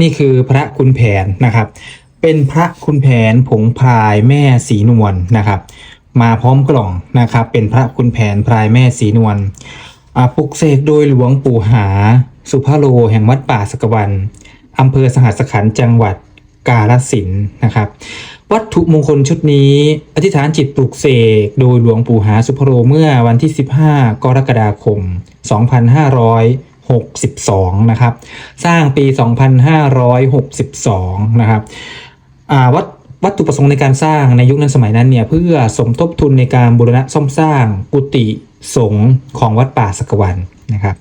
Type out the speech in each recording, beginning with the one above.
นี่คือพระคุณแผนนะครับ เป็นพระคุณแผนผงพรายแม่สีนวลนะครับ มาพร้อมกล่องนะครับ เป็นพระคุณแผนพรายแม่สีนวลปลุกเสกโดยหลวงปู่หา สุภาโลแห่งวัดป่าสกวันอำเภอสหัสขันจังหวัดกาฬสินนะครับ วัตถุมงคลชุดนี้ อธิษฐานจิตปลุกเสกโดยหลวงปู่หาสุภโรเมื่อวันที่ 15 กรกฎาคม 2562 นะครับ สร้างปี 2562 นะครับอ่าวัตวัตถุประสงค์ในการสร้างในยุคนั้นสมัยนั้นเนี่ย เพื่อสมทบทุนในการบูรณะซ่อมสร้างกุฏิสงฆ์ของวัดป่าสกวันนะครับ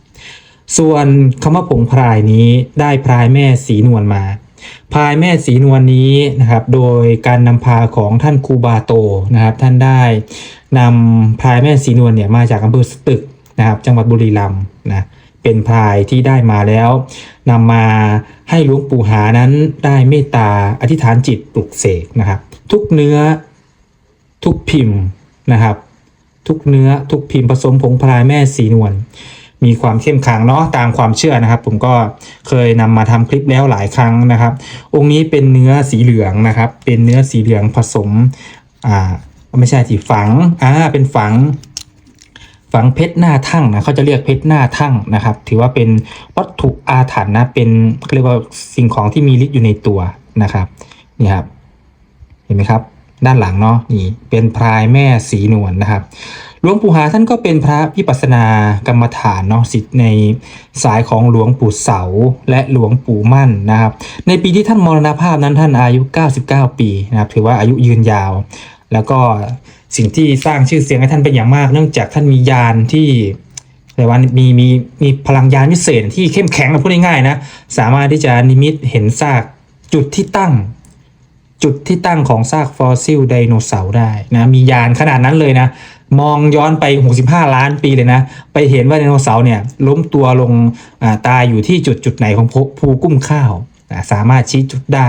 ส่วนคำว่าผงพรายนี้ได้พรายแม่สีนวลมาพรายแม่สีนวลนี้นะครับ โดยการนำพาของท่านครูบาโตนะครับ ท่านได้นำพรายแม่สีนวลเนี่ยมาจากอำเภอสตึกนะครับ จังหวัดบุรีรัมย์นะ เป็นพรายที่ได้มาแล้วนำมาให้หลวงปู่หานั้นได้เมตตาอธิษฐานจิตปลุกเสกนะครับ ทุกเนื้อทุกพิมพ์นะครับ ทุกเนื้อทุกพิมพ์ผสมผงพรายแม่สีนวลมีความเข้มขลังเนาะตามความเชื่อนะครับ ผมก็เคยนำมาทำคลิปแล้วหลายครั้งนะครับ องค์นี้เป็นเนื้อสีเหลืองนะครับ เป็นเนื้อสีเหลืองผสมอ่าไม่ใช่สีฝังอ่าเป็นฝัง ฝังเพชรหน้าทั่งนะเขาจะเรียกเพชรหน้าทั่งนะครับ ถือว่าเป็นวัตถุอาถรรพ์นะเป็นเรียกว่าสิ่งของที่มีฤทธิ์อยู่ในตัวนะครับนี่ครับเห็นไหมครับ ด้านหลังเนาะนี่เป็นพรายแม่สีนวลนะครับหลวงปู่หาท่านก็เป็นพระวิปัสสนากรรมฐานเนาะสิทธิ์ในสายของหลวงปู่เสาและหลวงปู่มั่นนะครับ ในปีที่ท่านมรณภาพนั้นท่านอายุ 99 ปีนะครับถือว่าอายุยืนยาว แล้วก็สิ่งที่สร้างชื่อเสียงให้ท่านเป็นอย่างมาก เนื่องจากท่านมียานที่แต่ว่ามีมีมีพลังยานวิเศษที่เข้มแข็งนะพูดง่ายๆนะสามารถที่จะนิมิตเห็นซากจุดที่ตั้ง จุดที่ตั้งของซากฟอสซิลไดโนเสาร์ได้นะมียานขนาดนั้นเลยนะ มองย้อนไป 65 ล้านปีเลยนะ ไปเห็นว่าไดโนเสาร์เนี่ยล้มตัวลงตายอยู่ที่จุดจุดไหนของภูภูกุ้มข้าว อ่าสามารถชี้จุดได้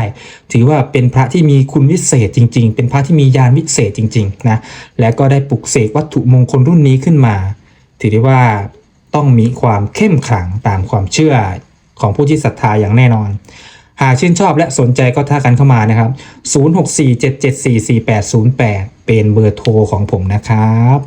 ถือว่าเป็นพระที่มีคุณวิเศษจริง ๆ เป็นพระที่มียานวิเศษจริงๆนะและก็ได้ปลุกเสกวัตถุมงคลรุ่นนี้ขึ้นมา ถือได้ว่าต้องมีความเข้มขลังตามความเชื่อของผู้ที่ศรัทธาอย่างแน่นอน หากชื่นชอบและสนใจก็ทักกันเข้ามานะครับ 0647744808 เป็นเบอร์โทรของผมนะครับ